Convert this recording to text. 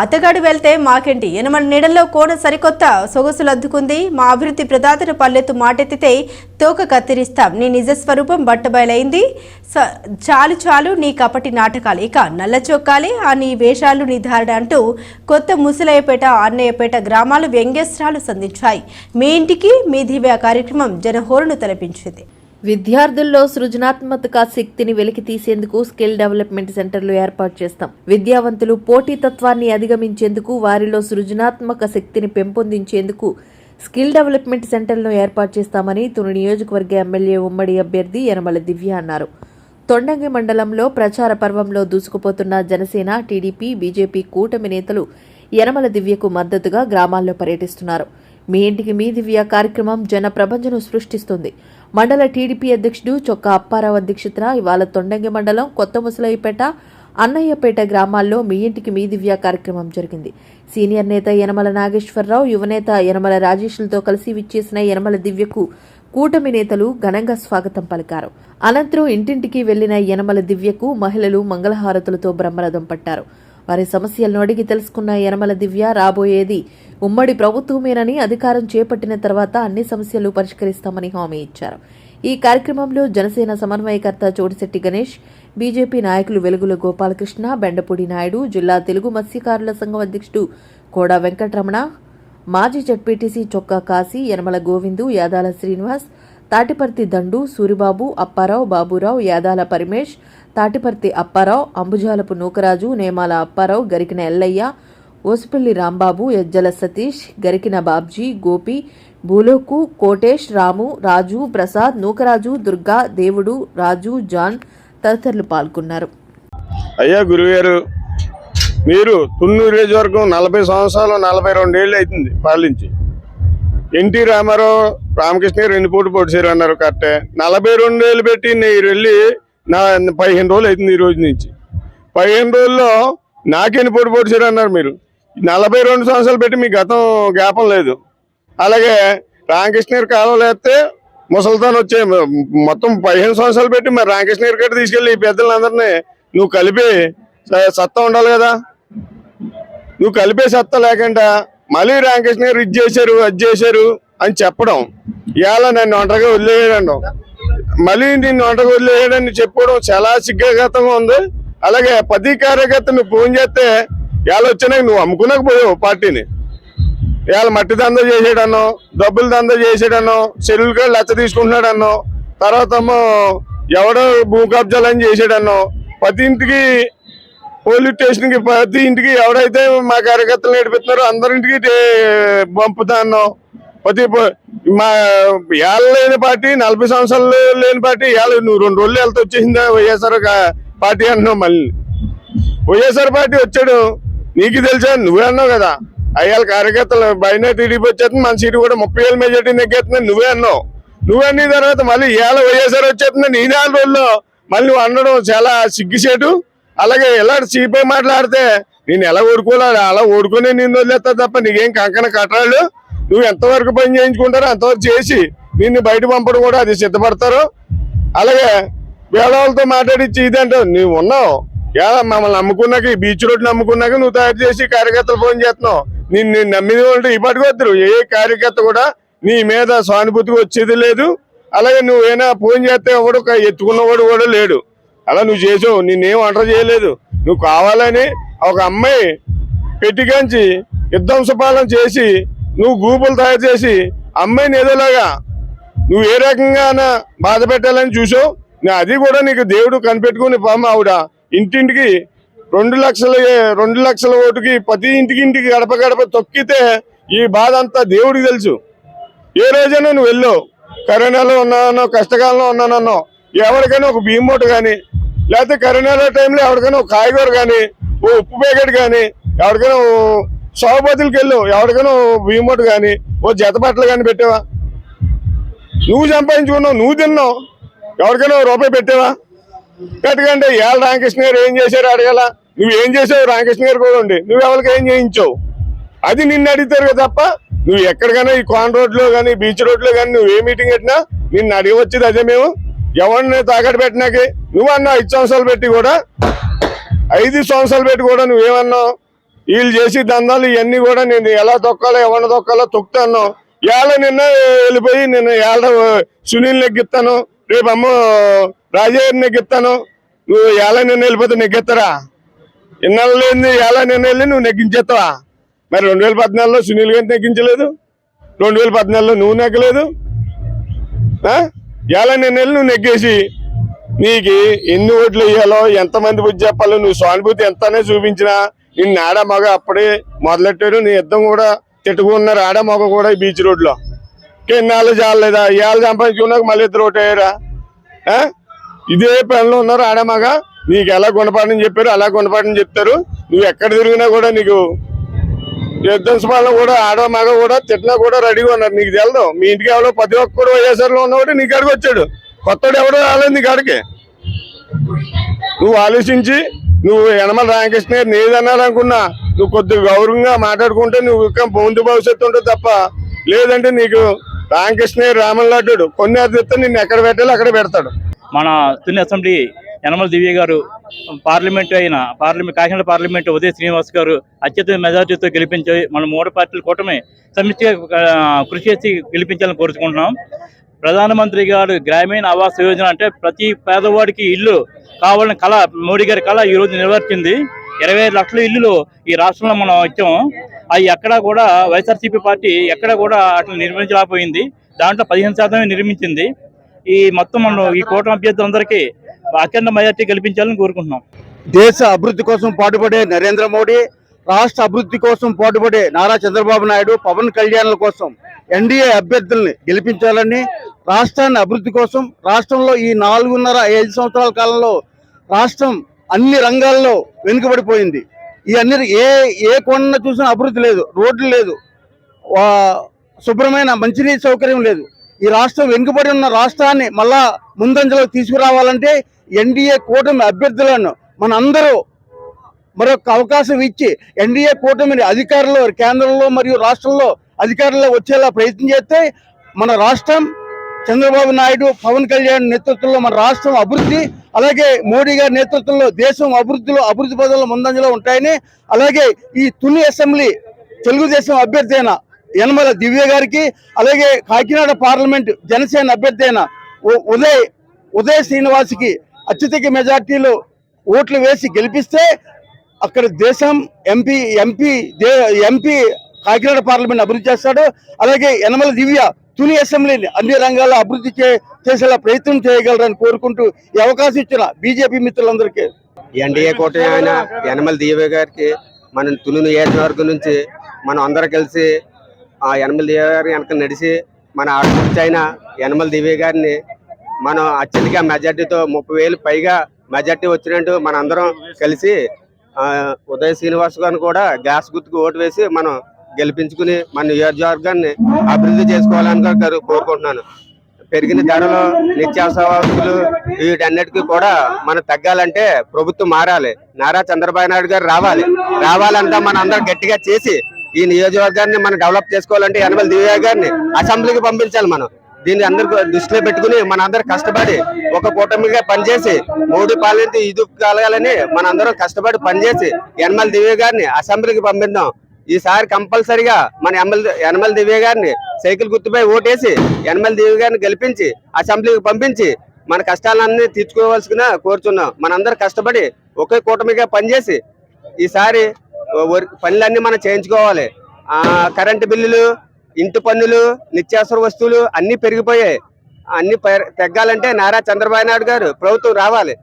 అతగాడు వెళ్తే మాకేంటి? ఎనమల నీడల్లో కోన సరికొత్త సొగసులు అద్దుకుంది మా అభివృద్ధి ప్రదాతను పల్లెత్తు మాటెత్తితే తోక కత్తిరిస్తాం. నీ నిజ స్వరూపం బట్టబయలైంది. స- చాలు చాలు నీ కపటి నాటకాలు. ఇక నల్ల చొక్కాలే ఆ నీ వేషాలు నీ ధారణ అంటూ కొత్త ముసలయ్యపేట అన్నయ్యపేట గ్రామాలు వ్యంగ్యస్త్రాలు సంధించాయి. మీ ఇంటికి మీ దివ్య కార్యక్రమం జనహోరును తలపించింది. విద్యార్థుల్లో సృజనాత్మక శక్తిని వెలికి తీసేందుకు స్కిల్ డెవలప్మెంట్ సెంటర్లు ఏర్పాటు చేస్తాం. విద్యావంతులు పోటీతత్వాన్ని అధిగమించేందుకు వారిలో సృజనాత్మక శక్తిని పెంపొందించేందుకు స్కిల్ డెవలప్మెంట్ సెంటర్లను ఏర్పాటు చేస్తామని తుని నియోజకవర్గ ఎమ్మెల్యే ఉమ్మడి అభ్యర్థి యనమల దివ్య అన్నారు. తొండంగి మండలంలో ప్రచార పర్వంలో దూసుకుపోతున్న జనసేన టీడీపీ బీజేపీ కూటమి నేతలు యనమల దివ్యకు మద్దతుగా గ్రామాల్లో పర్యటిస్తున్నారు. మీ ఇంటికి మీ దివ్య కార్యక్రమం జన ప్రభంజను సృష్టిస్తుంది. మండల టీడీపీ అధ్యక్షుడు చొక్కా అప్పారావు అధ్యక్షతన ఇవాళ తొండంగి మండలం కొత్త ముసలయ్యపేట అన్నయ్యపేట గ్రామాల్లో మీ ఇంటికి మీ దివ్య కార్యక్రమం జరిగింది. సీనియర్ నేత యనమల నాగేశ్వరరావు యువనేత యనమల రాజేష్లతో కలిసి విచ్చేసిన యనమల దివ్యకు కూటమి నేతలు ఘనంగా స్వాగతం పలికారు. అనంతరం ఇంటింటికి వెళ్ళిన యనమల దివ్యకు మహిళలు మంగళహారతులతో బ్రహ్మరథం పట్టారు. వారి సమస్యలను అడిగి తెలుసుకున్న యనమల దివ్య రాబోయేది ఉమ్మడి ప్రభుత్వమేనని అధికారం చేపట్టిన తర్వాత అన్ని సమస్యలు పరిష్కరిస్తామని హామీ ఇచ్చారు. ఈ కార్యక్రమంలో జనసేన సమన్వయకర్త చోటిశెట్టి గణేష్ బీజేపీ నాయకులు వెలుగుల గోపాలకృష్ణ బెండపూడి నాయుడు జిల్లా తెలుగు మత్స్యకారుల సంఘం అధ్యక్షుడు కోడా వెంకటరమణ మాజీ జడ్పీటీసీ చొక్కా కాశీ యనమల గోవిందు యాదాల శ్రీనివాస్ తాటిపర్తి దండు సూరిబాబు అప్పారావు బాబురావు యాదాల పరిమేష్ తాటిపర్తి అప్పారావు అంబుజాలపు నూకరాజు నేమాల అప్పారావు గరికిన ఎల్లయ్య ఓసుపల్లి రాంబాబు ఎజ్జల సతీష్ గరికిన బాబ్జీ గోపి భూలోకు కోటేష్ రాము రాజు ప్రసాద్ నూకరాజు దుర్గా దేవుడు రాజు జాన్ తదితరులు పాల్గొన్నారు. అయ్యా గురుగారు మీరు తున్నూరు నియోజకవర్గం నలభై సంవత్సరాలు నలభై రెండేళ్ళు అవుతుంది పాలించి. ఎన్టీ రామారావు రామకృష్ణ రెండు పూట పోటీ పొడిచారు అన్నారు కరెక్టే? నలభై రెండు వేలు పెట్టి నేను వెళ్ళి నా పదిహేను రోజులు అవుతుంది ఈ రోజు నుంచి. పదిహేను రోజుల్లో నాకెన్ని పోటీ పొడిచారు అన్నారు మీరు? నలభై రెండు సంవత్సరాలు పెట్టి మీ గతం జ్ఞాపం లేదు. అలాగే రామకృష్ణ గారి వేస్తే ముసల్తాన్ వచ్చే మొత్తం పదిహేను సంవత్సరాలు పెట్టి మరి రామకృష్ణ గారి తీసుకెళ్ళి ఈ పెద్దలందరినీ నువ్వు కలిపి సత్తా ఉండాలి కదా. నువ్వు కలిపే సత్తా లేకుండా మళ్ళీ రామకృష్ణ గారు ఇది చేశారు అది చేశారు అని చెప్పడం. ఇవాళ నన్ను ఒంటరిగా వదిలేయడం మళ్ళీ నిన్ను ఒంటరిగా వదిలేయడని చెప్పుకోవడం చాలా సిగ్గుగతంగా ఉంది. అలాగే పది కార్యకర్త నువ్వు ఫోన్ చేస్తే ఇవాళ వచ్చినాక నువ్వు అమ్ముకున్నాక పోయావు పార్టీని. ఇవాళ మట్టి దందా చేసేడన్నో డబ్బులు దందా చేసేడన్నో చెరువులు కాళ్ళు లచ్చ తీసుకుంటున్నాడన్నో తర్వాత ఎవడో భూ కబ్జాలని చేసేడన్నో ప్రతి ఇంటికి పోలీస్ స్టేషన్కి ప్రతి ఇంటికి ఎవడైతే మా కార్యకర్తలు నడిపిస్తున్నారో అందరింటికి టే- ప్రతి మా ఏళ్ళ లేని పార్టీ నలభై సంవత్సరాలు లేని పార్టీ ఏళ్ళ నువ్వు రెండు రోజులు వెళ్తే వచ్చేసిందా వైఎస్ఆర్ పార్టీ అంటున్నావు మళ్ళీ. వైఎస్ఆర్ పార్టీ వచ్చాడు. నీకు తెలుసా నువ్వే అన్నావు కదా అయ్యాల కార్యకర్తలు బయట టీడీపీ వచ్చేస్తుంది మన సీటు కూడా ముప్పై ఏళ్ళ మెజార్టీ నెగ్గేస్తుంది నువ్వే అన్నావు. నువ్వు అన్న తర్వాత మళ్ళీ ఏళ్ళ వైఎస్ఆర్ వచ్చేస్తుంది నీ నాలుగు రోజుల్లో. మళ్ళీ నువ్వు అనడం చాలా సిగ్గుసేటు అలాగే ఎలా చీపై మాట్లాడితే నేను ఎలా ఓడుకోలే అలా ఓడుకునే నిన్ను వదిలేస్తా తప్ప నీకేం కంకణ కట్టాలు నువ్వు ఎంతవరకు పని చేయించుకుంటారో అంతవరకు చేసి నిన్ను బయట పంపడం కూడా అది సిద్ధపడతారు. అలాగే వేదవాళ్ళతో మాట్లాడించి ఇదంటే నువ్వు ఉన్నావు. ఎలా మమ్మల్ని నమ్ముకున్నాక ఈ బీచ్ రోడ్ నమ్ముకున్నాక నువ్వు తయారు చేసి కార్యకర్తలు ఫోన్ చేస్తున్నావు. నిన్ను నేను నమ్మిన వాళ్ళు ఇప్పటికొద్దరు ఏ కార్యకర్త కూడా నీ మీద సానుభూతిగా వచ్చేది లేదు. అలాగే నువ్వేనా ఫోన్ చేస్తే ఎవడు ఒక ఎత్తుకున్నవాడు కూడా లేడు. అలా నువ్వు చేసావు నిన్నేం వంట చేయలేదు. నువ్వు కావాలని ఒక అమ్మాయి పెట్టిగాంచి యుద్ధంసపాలన చేసి నువ్వు గ్రూపులు తయారు చేసి అమ్మాయిని ఏదోలాగా నువ్వు ఏ రకంగా బాధ పెట్టాలని చూసావు? అది కూడా నీకు దేవుడు కనిపెట్టుకుని పాము ఆవిడ. ఇంటింటికి రెండు లక్షల రెండు లక్షల ఓటుకి ప్రతి ఇంటికి ఇంటికి గడప గడప తొక్కితే ఈ బాధ అంతా దేవుడికి తెలుసు. ఏ రోజైనా నువ్వు వెళ్ళావు. కరోనాలో ఉన్నానో కష్టకాలంలో ఉన్నానన్నో ఎవరికైనా ఒక బియ్యం మూట కానీ లేకపోతే కరోనాలో టైంలో ఎవరికైనా ఒక కాయగూర కానీ ఓ ఉప్పు ప్యాకెట్ కానీ ఎవరికైనా ఓ సౌపతులకి వెళ్ళావు ఎవరికైనా ఓ కానీ ఓ జత బట్టలు కానీ పెట్టావా? నువ్వు సంపాదించుకున్నావు నువ్వు తిన్నావు ఎవరికైనా ఓ రూపాయి పెట్టావా? ఎందుకంటే ఇవాళ రామకృష్ణ గారు ఏం చేశారు అడగల. నువ్వు ఏం చేసావు రామకృష్ణ గారు కూడా ఉండి నువ్వు ఎవరికి ఏం చేయించావు? అది నిన్ను అడుగుతారు కదా తప్ప నువ్వు ఎక్కడికైనా ఈ కాన్ రోడ్లో కానీ బీచ్ రోడ్లో కానీ నువ్వు ఏ మీటింగ్ పెట్టినా నిన్ను అడిగి వచ్చేది అదే మేము. ఎవరిని తాకట్టు పెట్టినాకి? నువ్వు ఐదు సంవత్సరాలు పెట్టి కూడా ఐదు సంవత్సరాలు పెట్టి కూడా నువ్వేమన్నావు? వీళ్ళు చేసి దందాలు ఇవన్నీ కూడా నేను ఎలా తొక్కాలో ఎవరిని తొక్కాలో తొక్కుతాను ఏళ్ళ నిన్న వెళ్ళిపోయి నేను ఏళ్ళ సునీల్ నెగ్గిస్తాను రేపు అమ్మ రాజయ్య నెగ్గిస్తాను. నువ్వు ఏళ్ళ నిన్న వెళ్ళిపోతే నెగ్గిస్తారా? ఇన్నాళ్ళు లేని ఏళ్ళ నిన్న వెళ్ళి నువ్వు నెగ్గించేస్తావా? మరి రెండు వేల పద్నాలుగులో సునీల్ గారిని నెగ్గించలేదు. రెండు వేల పద్నాలుగులో నువ్వు నెగ్గలేదు. ఎలా నెలలు నువ్వు నెగ్గేసి నీకు ఎన్ని ఓట్లు వేయాలో ఎంతమంది బుద్ధి చెప్పాలో నువ్వు సానుభూతి ఎంతనే చూపించినా నిన్ను ఆడ మగ అప్పుడే మొదలెట్టాడు. నీ యుద్ధం కూడా తిట్టుకున్నారు. ఆడ మగ కూడా ఈ బీచ్ రోడ్లో. కిన్నాళ్ళు చాలలేదా? ఏళ్ళు సంపాదించుకున్నాక మళ్ళీ ఇద్దరు ఓటేయరా ఇదే పనిలో ఉన్నారు ఆడ మగ. నీకు ఎలా గుణపాఠం చెప్పారు అలా గుణపాఠం చెప్తారు. నువ్వు ఎక్కడ తిరిగినా కూడా నీకు యుద్ధం సభలో కూడా ఆడ మగ కూడా తిట్టినా కూడా రెడీగా ఉన్నారు. నీకు తెలదు. మీ ఇంటికి ఎవరో ప్రతి ఒక్కడు వైఎస్ఆర్లో ఉన్నవాడు నీ కాడికి వచ్చాడు. కొత్తడు ఎవడో రాలేదు నీ కాడికి. నువ్వు ఆలోచించి నువ్వు యనమల రామకృష్ణ గారిని ఏదన్నారనుకున్నా నువ్వు కొద్దిగా గౌరవంగా మాట్లాడుకుంటే నువ్వు ఇంకా ముందు భవిష్యత్తు ఉంటుంది తప్ప లేదంటే నీకు రామకృష్ణ గారు రామన్ లాడ్డు కొన్ని అర్థిస్తే నిన్ను ఎక్కడ పెట్టాలో అక్కడ పెడతాడు. మన తుని అసెంబ్లీ యనమల దివ్య గారు పార్లమెంట్ అయిన పార్లమెంట్ కాకినాడ పార్లమెంట్ ఉదయ శ్రీనివాస్ గారు అత్యధిక మెజార్టీతో గెలిపించి మన మూడు పార్టీల కూటమి సమిష్టిగా కృషి చేసి గెలిపించాలని కోరుకుంటున్నాం ప్రధానమంత్రి గారు గ్రామీణ ఆవాస్ యోజన అంటే ప్రతి పేదవాడికి ఇల్లు కావాలని కళ మోడీ గారి కళ ఈ రోజు నెరవేర్చింది. ఇరవై ఐదు లక్షల ఇల్లులు ఈ రాష్ట్రంలో మనం ఇచ్చాం. అవి ఎక్కడా కూడా వైఎస్ఆర్సీపీ పార్టీ ఎక్కడ కూడా అట్లా నిర్మించలేకపోయింది. దాంట్లో పదిహేను శాతమే నిర్మించింది. ఈ మొత్తం మనం ఈ కూటమి అభ్యర్థులందరికీ అఖండ మెజార్టీ గెలిపించాలని కోరుకుంటున్నాం. దేశ అభివృద్ధి కోసం పాటుపడే నరేంద్ర మోడీ రాష్ట్ర అభివృద్ధి కోసం పాటుపడే నారా చంద్రబాబు నాయుడు పవన్ కళ్యాణ్ల కోసం ఎన్డీఏ అభ్యర్థుల్ని గెలిపించాలని రాష్ట్రాన్ని అభివృద్ధి కోసం రాష్ట్రంలో ఈ నాలుగున్నర ఐదు సంవత్సరాల కాలంలో రాష్ట్రం అన్ని రంగాల్లో వెనుకబడిపోయింది. ఈ అన్ని ఏ ఏ కొండ చూసినా అభివృద్ధి లేదు రోడ్లు లేదు వా- శుభ్రమైన మంచినీటి సౌకర్యం లేదు. ఈ రాష్ట్రం వెనుకబడి ఉన్న రాష్ట్రాన్ని మళ్ళా ముందంజలో తీసుకురావాలంటే ఎన్డీఏ కూటమి అభ్యర్థులను మన అందరూ మరొక అవకాశం ఇచ్చి ఎన్డీఏ కూటమిని అధికారులు కేంద్రంలో మరియు రాష్ట్రంలో అధికారంలో వచ్చేలా ప్రయత్నం చేస్తే మన రాష్ట్రం చంద్రబాబు నాయుడు పవన్ కళ్యాణ్ నేతృత్వంలో మన రాష్ట్రం అభివృద్ధి అలాగే మోడీ గారి నేతృత్వంలో దేశం అభివృద్ధిలో అభివృద్ధి పదంలో ముందంజలో ఉంటాయని అలాగే ఈ తుని అసెంబ్లీ తెలుగుదేశం అభ్యర్థి అయిన యనమల దివ్య గారికి అలాగే కాకినాడ పార్లమెంట్ జనసేన అభ్యర్థి అయిన ఉ- ఉదయ్ ఉదయ్ శ్రీనివాస్కి అత్యధిక మెజార్టీలో ఓట్లు వేసి గెలిపిస్తే అక్కడ దేశం MP MP the MP Kakinada parliament అభివృద్ధి చేస్తాడు. అలాగే యనమల దివ్య తుని అసెంబ్లీని అన్ని రంగాల్లో అభివృద్ధి చే చేసేలా ప్రయత్నం చేయగలరని కోరుకుంటూ ఈ అవకాశం ఇచ్చిన బీజేపీ మిత్రులందరికీ. ఎన్డీఏ కూటమి అయిన యనమల దివ్య గారికి మనం తుని నియోజకవర్గం నుంచి మనం అందరం కలిసి ఆ యనమల దివ్య గారి వెనక నడిచి మన ఆడపడుచు అయిన యనమల దివ్య గారిని మనం అత్యధిక మెజార్టీతో ముప్పై వేలు పైగా మెజార్టీ వచ్చినట్టు మన అందరం కలిసి ఉదయ శ్రీనివాస్ గారిని కూడా గ్యాస్ గుర్తుకు ఓటు వేసి మనం గెలిపించుకుని మన నియోజకవర్గాన్ని అభివృద్ధి చేసుకోవాలని గారు కోరుకుంటున్నాను. పెరిగిన ధరలు నిత్యావసర వస్తువులు వీటన్నిటికీ కూడా మనం తగ్గాలంటే ప్రభుత్వం మారాలి. నారా చంద్రబాబు నాయుడు గారు రావాలి. రావాలంతా మన అందరం గట్టిగా చేసి ఈ నియోజకవర్గాన్ని మనం డెవలప్ చేసుకోవాలంటే యనమల దివ్య గారిని అసెంబ్లీకి పంపించాలి మనం. దీన్ని అందరు దృష్టిలో పెట్టుకుని మనందరూ కష్టపడి ఒక కూటమిగా పనిచేసి మోడీ పాలన ఇది కలగాలని మనందరం కష్టపడి పనిచేసి యనమల దివ్య గారిని అసెంబ్లీకి పంపిద్దాం. ఈసారి కంపల్సరిగా మన ఎమ్మెల్యే యనమల దివ్య గారిని సైకిల్ గుర్తుపై ఓటేసి యనమల దివ్య గారిని గెలిపించి అసెంబ్లీకి పంపించి మన కష్టాలన్నీ తీర్చుకోవాల్సిన కోరుచున్నాం. మనందరూ కష్టపడి ఒకే కూటమిగా పనిచేసి ఈసారి పనులన్నీ మనం చేయించుకోవాలి. కరెంటు బిల్లులు ఇంటి పన్నులు నిత్యావసర వస్తువులు అన్నీ పెరిగిపోయాయి. అన్ని తగ్గాలంటే నారా చంద్రబాబు నాయుడు గారు ప్రభుత్వం రావాలి.